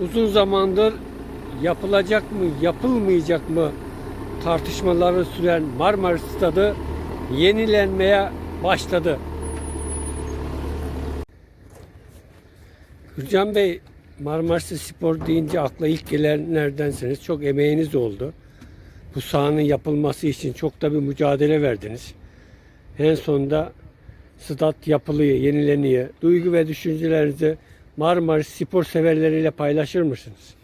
uzun zamandır yapılacak mı, yapılmayacak mı tartışmaları süren Marmaris Stadı yenilenmeye başladı. Gürcan Bey, Marmaris Spor deyince akla ilk gelenlerdensiniz. Çok emeğiniz oldu. Bu sahanın yapılması için çok da bir mücadele verdiniz. En sonunda stat yapılıyor, yenileniyor. Duygu ve düşüncelerinizi Marmaris spor severleriyle paylaşır mısınız?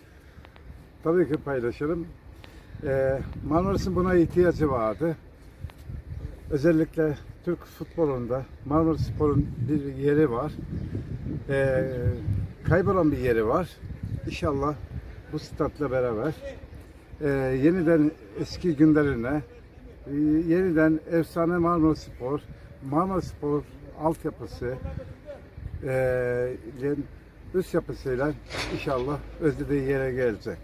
Tabii ki paylaşırım. Ee, Marmaris'in buna ihtiyacı vardı. Özellikle Türk futbolunda Marmaris Spor'un bir yeri var. Ee, kaybolan bir yeri var. İnşallah bu statla beraber e, yeniden eski günlerine, e, yeniden efsane Marmaris Spor, Marmaris Spor altyapısı, e, üst yapısıyla inşallah özlediği yere gelecek.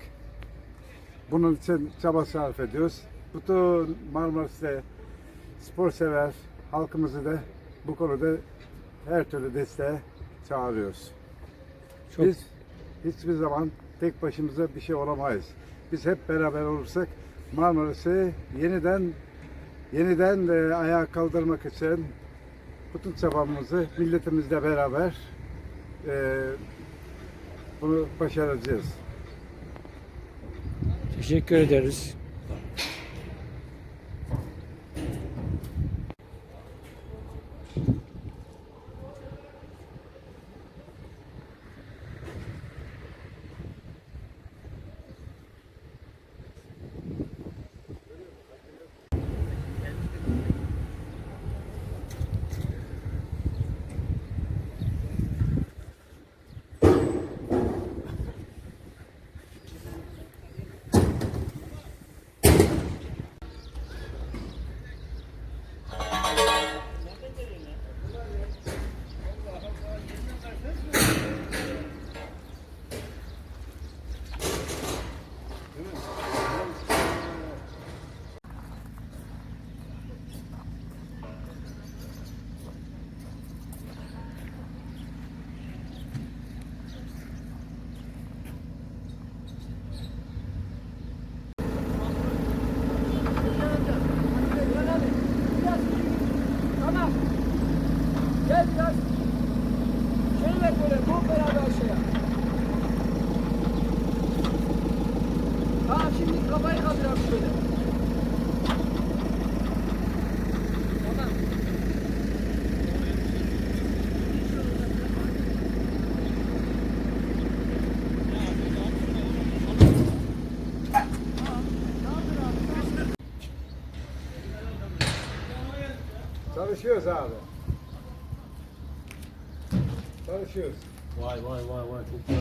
Bunun için çaba sarf ediyoruz. Bütün Marmaris'te spor sever halkımızı da bu konuda her türlü desteğe çağırıyoruz. Çok Biz hiçbir zaman tek başımıza bir şey olamayız. Biz hep beraber olursak Marmaris'i yeniden yeniden de ayağa kaldırmak için bütün çabamızı milletimizle beraber e, bunu başaracağız. teşekkür ederiz. Gel biraz. Şey ver böyle, bu beraber aşağıya. Tamam şimdi kafayı kaldıralım şöyle. Tamam. Çalışıyoruz abi. Çalışıyoruz. Vay vay vay vay çok